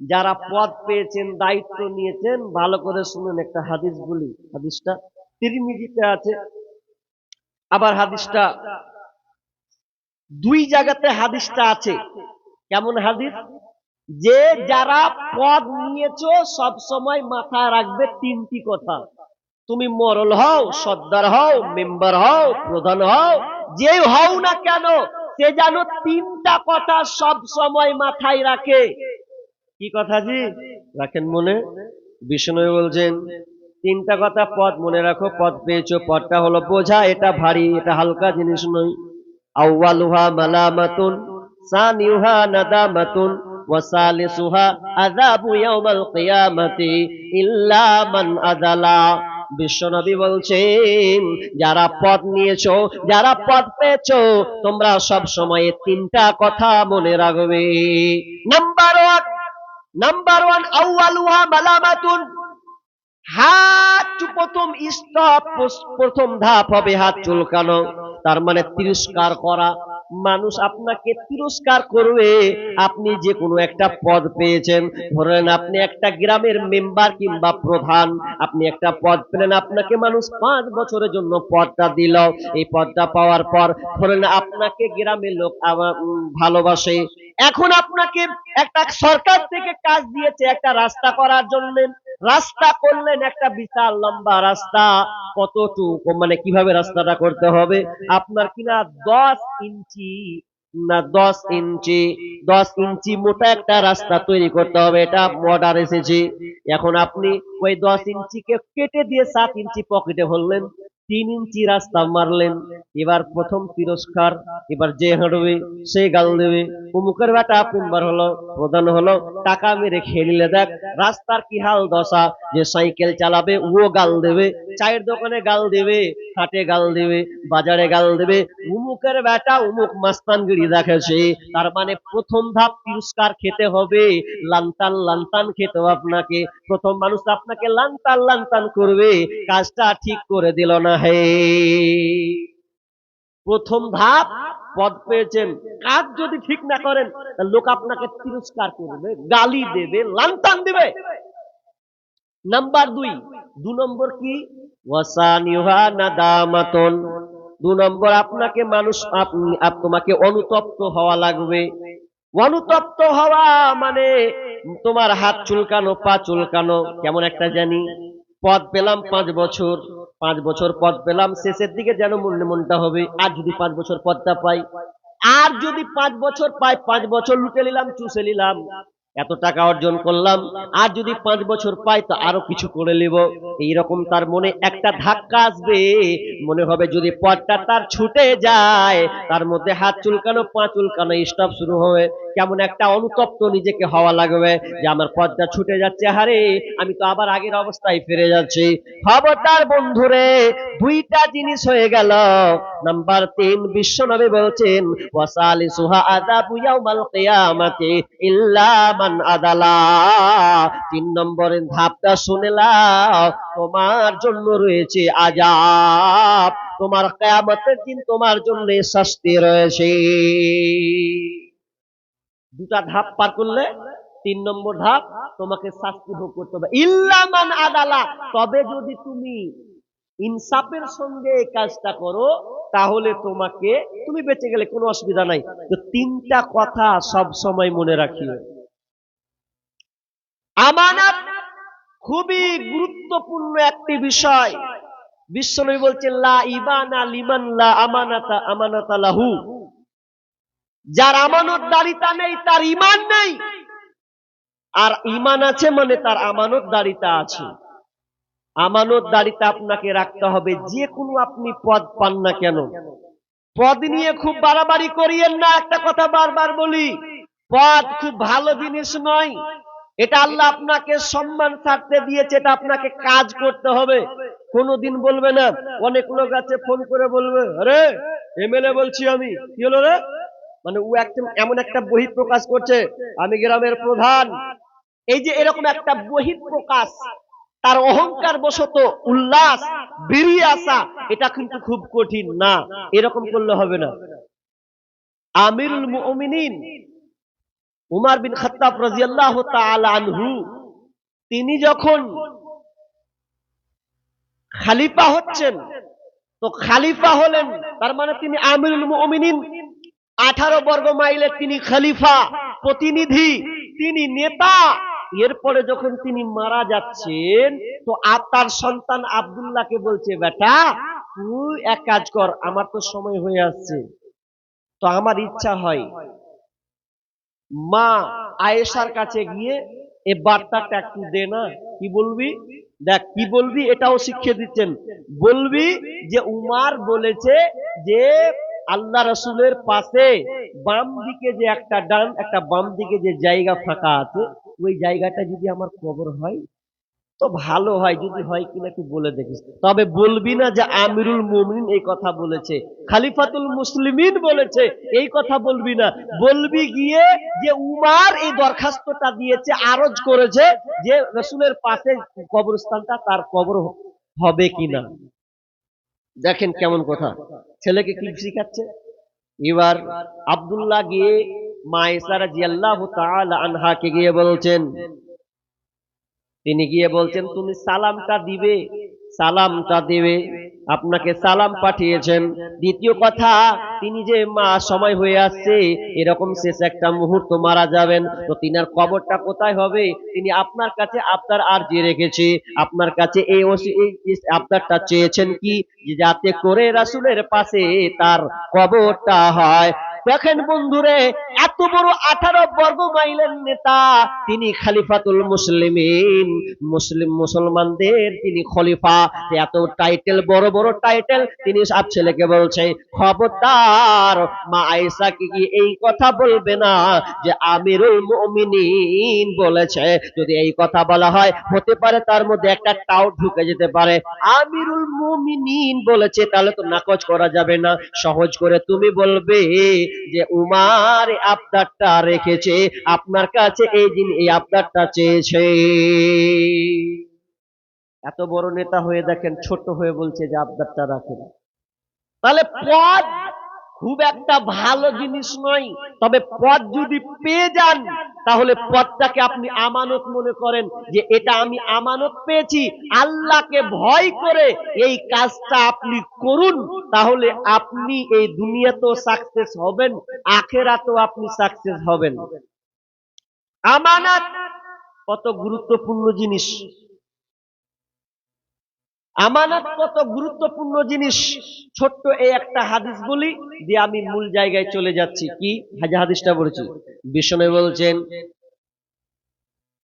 যারা পদ পেয়েছেন, দায়িত্ব নিয়েছেন, ভালো করে শুনুন একটা হাদিস বলি। হাদিসটা তিরমিজিতে আছে। আবার হাদিসটা দুই জায়গাতে হাদিসটা আছে। কেমন হাদিস? যে যারা পদ নিয়েছো, সব সময় মাথায় রাখবে তিনটি কথা। তুমি মরল হও, সর্দার হও, মেম্বার হও, প্রধান হও, যে হও না কেন, সে যেন তিনটা কথা সব সময় মাথায় রাখে। কি কথা জি? রাখেন মনে। বিষ্ণু বলছেন, তিনটা কথা পদ মনে রাখো, পদ পেয়েছ, পদটা হলো বোঝা, এটা ভারী, এটা হালকা জিনিস নয়। আউয়ালুহা মালামাতুন, সানিউহা বিশ্বনবী বলছেন, যারা পদ নিয়েছো, যারা পদ পেয়েছ, তোমরা সব সময় তিনটা কথা মনে রাখবে। নাম্বার ওয়ান নাম্বার ওয়ান আউয়ালুহা মালামাতুন হাত প্রথম স্টপ, প্রথম ধাপ হবে হাত চুলকানো। তার মানে তিরস্কার করা। মানুষ আপনাকে তিরস্কার করবে। আপনি যে কোনো একটা পদ পেয়েছেন। ধরেন আপনি একটা গ্রামের মেম্বার কিংবা প্রধান। আপনি একটা পদ পেলেন। আপনাকে মানুষ পাঁচ বছরের জন্য পদটা দিল। এই পদটা পাওয়ার পর ধরেন আপনাকে গ্রামের লোক ভালোবাসে। এখন আপনাকে একটা সরকার থেকে কাজ দিয়েছে, একটা রাস্তা করার জন্য। রাস্তা করলেন একটা বিশাল লম্বা রাস্তা। কতটুকু মানে কীভাবে রাস্তাটা করতে হবে? আপনার কিনা দশ ইঞ্চি, না দশ ইঞ্চি দশ ইঞ্চি মোটা একটা রাস্তা তৈরি করতে হবে, এটা মর্ডার এসেছে। এখন আপনি ওই দশ ইঞ্চিকে কেটে দিয়ে সাত ইঞ্চি পকেটে ভরলেন তিন ইঞ্চি রাস্তা মারলেন। এবার প্রথম তিরস্কার, এবার যে হাঁটবে, সে গাল দেবে। অমুকের বেটা মেম্বার হলো, প্রধান হলো, টাকা মেরে খেলিলে দেখ, রাস্তার কি হাল দশা? যে সাইকেল চালাবে, ও গাল দেবে, চায়ের দোকানে গাল দেবে হাটে গাল দেবে, বাজারে গাল দেবে। উমুকের বেটা উমুক মাস্তানগিরি দেখেছে, তার মানে প্রথম ধাপ তিরস্কার খেতে হবে। লান্তান লান্তান খেতে আপনাকে, প্রথম মানুষ আপনাকে লান্তান লান্তান করবে। কাজটা ঠিক করে দিল না। প্রথম ধাপ পদ পেয়েছেন। কাজ যদি ঠিক না করেন লোক আপনাকে তিরস্কার করবে, গালি দেবে, লান্তান দেবে। নাম্বার দুই, দু নম্বর কি? দু নম্বর, আপনাকে মানুষ, আপনি তোমাকে অনুতপ্ত হওয়া লাগবে। অনুতপ্ত হওয়া মানে তোমার হাত চুলকানো, পা চুলকানো, কেমন একটা জানি। পদ পেলাম পাঁচ বছর। পাঁচ বছর পদ পেলাম, শেষের দিকে যেন মনে মনটা হবে আর যদি পাঁচ বছর পদটা পাই। আর যদি পাঁচ বছর পাই, পাঁচ বছর লুটে নিলাম, চুষে নিলাম। এত টাকা অর্জন করলাম, আর যদি পাঁচ বছর পাই তো আরও কিছু করে নেব। এইরকম তার মনে একটা ধাক্কা আসবে। মনে হবে যদি পথটা তার ছুটে যায়, তার মধ্যে হাত চুলকানো, পা চুলকানো স্টপ শুরু হবে। কেমন একটা অনুতপ্ত নিজেকে হওয়া লাগবে যে আমার পথটা ছুটে যাচ্ছে। হারে আমি তো আবার আগের অবস্থায় ফিরে যাচ্ছি। খবরদার বন্ধুরে, দুইটা জিনিস হয়ে গেল। নাম্বার তিন, বিশ্বনবী বলছেন ওয়াসালি সুহা আযাবু ইয়াউমাল কিয়ামাতি ইল্লা মান আদালা। তিন নম্বরের ধাপটা শুনলাও তোমার জন্য রয়েছে আজাব। তোমার কিয়ামতের দিন তোমার জন্য শাস্তি রয়েছে। দুটা ধাপ পার করলে তিন নম্বর ধাপ, তোমাকে শাস্তি ভোগ করতে হবে। ইল্লামান আদালা, তবে যদি তুমি ইনসাফের সঙ্গে এই কাজটা করো, তাহলে তোমাকে, তুমি বেঁচে গেলে কোনো অসুবিধা নাই। তো তিনটা কথা সব সময় মনে রাখিও। আমানত খুবই গুরুত্বপূর্ণ একটি বিষয়। বিশ্বনবী বলছেন, লা ইবানা লিমান লা আমানাতা আমানাতা লাহু। যার আমানত দারিতা নেই, তার ইমান নেই। আর ইমান আছে মানে তার আমানত দারিতা আছে। আমানত দারিতা আপনাকে রাখতে হবে, যে কোনো আপনি পদ পান না কেন। পদ নিয়ে খুব বাড়াবাড়ি করিয়েন না, একটা কথা বারবার বলি, পদ খুব ভালো জিনিস নয়। এটা আল্লাহ আপনাকে সম্মান ছাড়তে দিয়েছে, এটা আপনাকে কাজ করতে হবে। কোনোদিন বলবে না, অনেক লোক আছে, ফোন করে বলবে, আরে এমএলএ বলছি আমি। কি হলো রে? মানে ও একটা, এমন একটা বহি প্রকাশ করছে, আমি গ্রামের প্রধান। এই যে এরকম একটা বহি প্রকাশ তার অহংকার বশত উল্লাস বেরিয়ে আসা এটা কিন্তু খুব কঠিন না। এরকম করলে হবে না। আমিরুল মুমিনিন উমার বিন খাত্তাব রাজিয়াল্লাহ আনহু, তিনি যখন খালিফা হচ্ছেন, তো খালিফা হলেন, তার মানে তিনি আমিরুল মুমিনিন, আঠারো বর্গ মাইলের তিনি খলিফা, প্রতিনিধি, তিনি নেতা। এরপরে যখন তিনি মারা যাচ্ছেন, তো আর তার সন্তান আব্দুল্লাহকে বলছে, বেটা, তুই এক কাজ কর, আমার তো সময় হয়ে আসছে। তো আমার ইচ্ছা হয় মা আয়েশার কাছে গিয়ে এ বার্তাটা একটু দে না? কি বলবি? দেখ, কি বলবি এটাও শিখিয়ে দিচ্ছেন। বলবি যে উমার বলেছে যে আল্লাহ রসুলের পাশে বাম দিকে যে একটা ডান, একটা বাম দিকে যে জায়গা ফাঁকা আছে, ওই জায়গাটা যদি আমার কবর হয় তো ভালো হয়, যদি হয় কিনা একটু বলে দেখিস। তবে বলবি না যে আমিরুল মুমিন এই কথা বলেছে, খালিফাতুল মুসলিমিন বলেছে, এই কথা বলবি না। বলবি গিয়ে যে উমার এই দরখাস্তটা দিয়েছে, আরজ করেছে যে রসুলের পাশে কবরস্থানটা তার কবর হবে কিনা। দেখেন কেমন কথা। ছেলেকে কি শিখাচ্ছে? এবার আব্দুল্লাহ গিয়ে মা ইসারা জিয়াল্লাহু আনহাকে গিয়ে বলছেন তিনি গিয়ে বলছেন, তুমি সালামটা দিবে, সালামটা দেবে। আপনাকে সালাম পাঠিয়েছেন। দ্বিতীয় কথা, তিনি যে মা, সময় হয়ে আসছে, এরকম শেষ একটা মুহূর্ত মারা যাবেন। তো তিনার কবরটা কোথায় হবে? তিনি আপনার কাছে আপনার আর্জি রেখেছে। আপনার কাছে এই আপনারটা চেয়েছেন কি? যাতে করে রাসুলের পাশে তার কবরটা হয়। দেখেন বন্ধুরে, এত বড় আঠারো বর্গ মাইলের নেতা, তিনি খালিফাতুল মুসলিমিন। মুসলিম মুসলমানদের তিনি খলিফা। এত টাইটেল, বড় বড় টাইটেল তিনি সব ছেলেকে বলছে, খবরদার, মা আয়েশাকে কি এই কথা বলবে না যে আমিরুল মুমিনিন বলেছে? যদি এই কথা বলা হয়, হতে পারে তার মধ্যে একটা টাউট ঢুকে যেতে পারে। আমিরুল মুমিনিন বলেছে, তাহলে তো নাকচ করা যাবে না। সহজ করে তুমি বলবে যে উমার আবদারটা রেখেছে, আপনার কাছে এই দিন এই আবদারটা চেয়েছে। এত বড় নেতা হয়ে দেখেন, ছোট হয়ে বলছে যে আবদারটা রাখেন। তাহলে পদ খুব একটা ভালো জিনিস নয়। তবে পথ যদি পেয়ে যান, তাহলে পথটাকে আপনি আমানত মনে করেন যে এটা আমি আমানত পেয়েছি। আল্লাহকে ভয় করে এই কাজটা আপনি করুন, তাহলে আপনি এই দুনিয়াতেও সাকসেস হবেন, আখেরাতেও আপনি সাকসেস হবেন। আমানত কত গুরুত্বপূর্ণ জিনিস। আমানত কত গুরুত্বপূর্ণ জিনিস? ছোট্ট এই একটা হাদিস বলি দিয়ে আমি মূল জায়গায় চলে যাচ্ছি। কি? হাজা হাদিসটা বলেছি। বিষ্ণু বলছেন